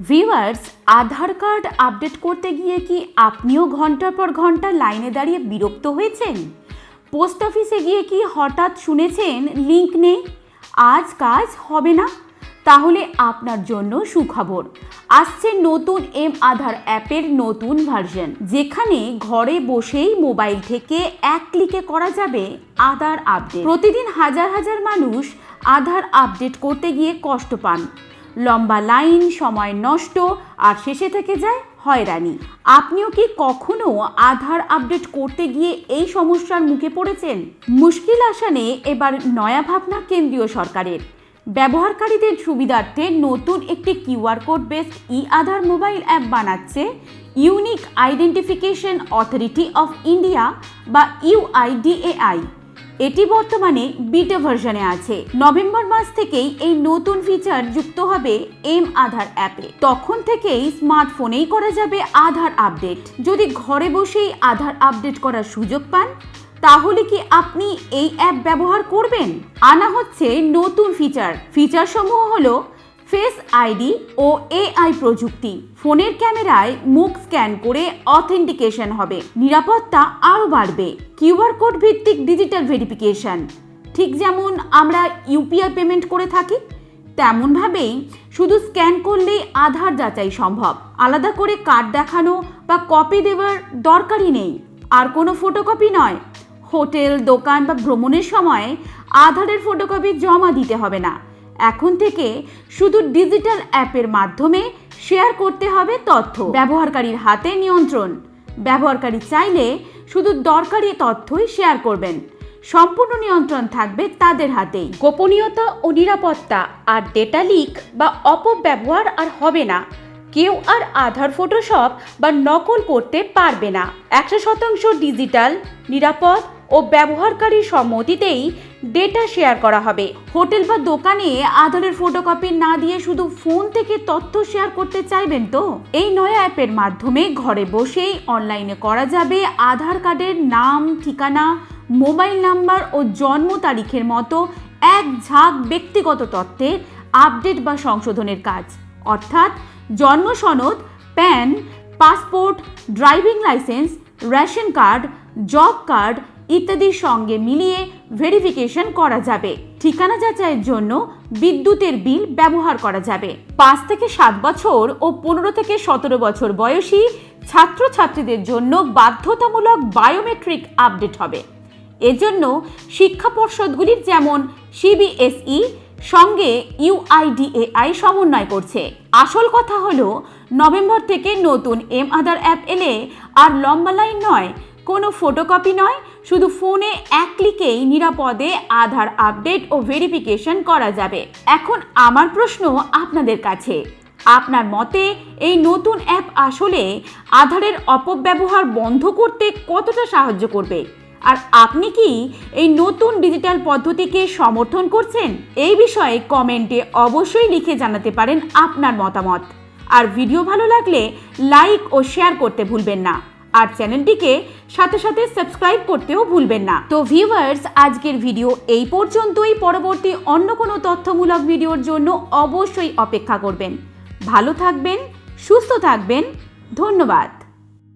Viewers আধার card update করতে গিয়ে কি আপনিও ঘণ্টার পর ঘণ্টা লাইনে দাঁড়িয়ে বিরক্ত হয়েছেন পোস্ট অফিসে গিয়ে কি হঠাৎ শুনেছেন লিঙ্ক নেই আজ কাজ হবে না তাহলে আপনার জন্য সুখবর আসছে নতুন এম আধার অ্যাপের নতুন ভার্সন যেখানে ঘরে বসেই মোবাইল থেকে এক ক্লিকে করা যাবে আধার আপডেট প্রতিদিন হাজার হাজার মানুষ আধার আপডেট করতে গিয়ে কষ্ট পান লম্বা লাইন, সময় নষ্ট, আর শেষে থেকে যায় হয়রানি। আপনিও কি কখনো আধার আপডেট করতে গিয়ে এই সমস্যার মুখে পড়েছেন? মুশকিল আসানে এবার নয়া ভাবনা কেন্দ্রীয় সরকারের। ব্যবহারকারীদের সুবিধার্থে নতুন একটি QR code based e Aadhaar mobile app বানাচ্ছে Unique Identification Authority of India বা ইউআইডিএআই এটি বর্তমানে বিটা ভার্সনে আছে। নভেম্বর মাস থেকেই এই নতুন ফিচার যুক্ত হবে এম আধার অ্যাপে। তখন থেকেই স্মার্টফোনেই করা যাবে আধার আপডেট যদি ঘরে বসেই আধার আপডেট করার সুযোগ পান, তাহলে কি আপনি এই অ্যাপ ব্যবহার করবেন? আনা হচ্ছে নতুন ফিচার ফিচার সমূহ হলো ফেস আইডি ও এআই প্রযুক্তি। ফোনের ক্যামেরায় মুখ স্ক্যান করে অথেন্টিকেশন হবে। নিরাপত্তা আরও বাড়বে। কিউআর কোড ভিত্তিক ডিজিটাল ভেরিফিকেশন। ঠিক যেমন আমরা ইউপিআই পেমেন্ট করে থাকি, তেমনভাবেই শুধু স্ক্যান করলেই আধার যাচাই সম্ভব। আলাদা করে কার্ড দেখানো বা কপি দেওয়ার দরকারই নেই। আর কোনো ফটোকপি নয়। হোটেল, দোকান বা ভ্রমণের সময় আধারের ফটোকপি জমা দিতে হবে না। এখন থেকে শুধু ডিজিটাল অ্যাপের মাধ্যমে শেয়ার করতে হবে তথ্য। ব্যবহারকারীর হাতে নিয়ন্ত্রণ। ব্যবহারকারী চাইলে শুধু দরকারি তথ্যই শেয়ার করবেন। সম্পূর্ণ নিয়ন্ত্রণ থাকবে তাদের হাতেই। গোপনীয়তা ও নিরাপত্তা আর ডেটা লিক বা অপব্যবহার আর হবে না। কেউ আর আধার ফটোশপ বা নকল করতে পারবে না। একশো শতাংশ ডিজিটাল নিরাপদ ও ব্যবহারকারীর সম্মতিতেই ডেটা শেয়ার করা হবে। হোটেল বা দোকানে আধারের ফটোকপি না দিয়ে শুধু ফোন থেকে তথ্য শেয়ার করতে চাইবেন তো? এই নয়া অ্যাপের মাধ্যমে ঘরে বসেই অনলাইনে করা যাবে আধার কার্ডের নাম, ঠিকানা মোবাইল নাম্বার ও জন্ম তারিখের মতো এক ঝাঁক ব্যক্তিগত তথ্যের আপডেট বা সংশোধনের কাজ। অর্থাৎ জন্ম সনদ PAN passport driving licence ration card job card ইত্যাদির সঙ্গে মিলিয়ে ভেরিফিকেশন করা যাবে। ঠিকানা যাচাইয়ের জন্য বিদ্যুতের বিল ব্যবহার করা যাবে। পাঁচ থেকে সাত বছর ও পনেরো থেকে সতেরো বছর বয়সী ছাত্রছাত্রীদের জন্য বাধ্যতামূলক বায়োমেট্রিক আপডেট হবে। এজন্য শিক্ষা পর্ষদগুলির যেমন সিবিএসই সঙ্গে ইউআইডিএআই সমন্বয় করছে। আসল কথা হলো, নভেম্বর থেকে নতুন এম আধার অ্যাপ এলে আর লম্বা লাইন নয়, কোনো ফটোকপি নয় শুধু ফোনে এক ক্লিকেই নিরাপদে আধার আপডেট ও ভেরিফিকেশন করা যাবে। এখন আমার প্রশ্ন আপনাদের কাছে। আপনার মতে এই নতুন অ্যাপ আসলে আধারের অপব্যবহার বন্ধ করতে কতটা সাহায্য করবে? আর আপনি কি এই নতুন ডিজিটাল পদ্ধতিকে সমর্থন করছেন? এই বিষয়ে কমেন্টে অবশ্যই লিখে জানাতে পারেন আপনার মতামত। আর ভিডিও ভালো লাগলে লাইক ও শেয়ার করতে ভুলবেন না। আর চ্যানেলটিকে সাথে সাথে সাবস্ক্রাইব করতেও ভুলবেন না। তো ভিউয়ার্স আজকের ভিডিও এই পর্যন্তই। পরবর্তী অন্য কোনো তথ্যমূলক ভিডিওর জন্য অবশ্যই অপেক্ষা করবেন। ভালো থাকবেন, সুস্থ থাকবেন। ধন্যবাদ।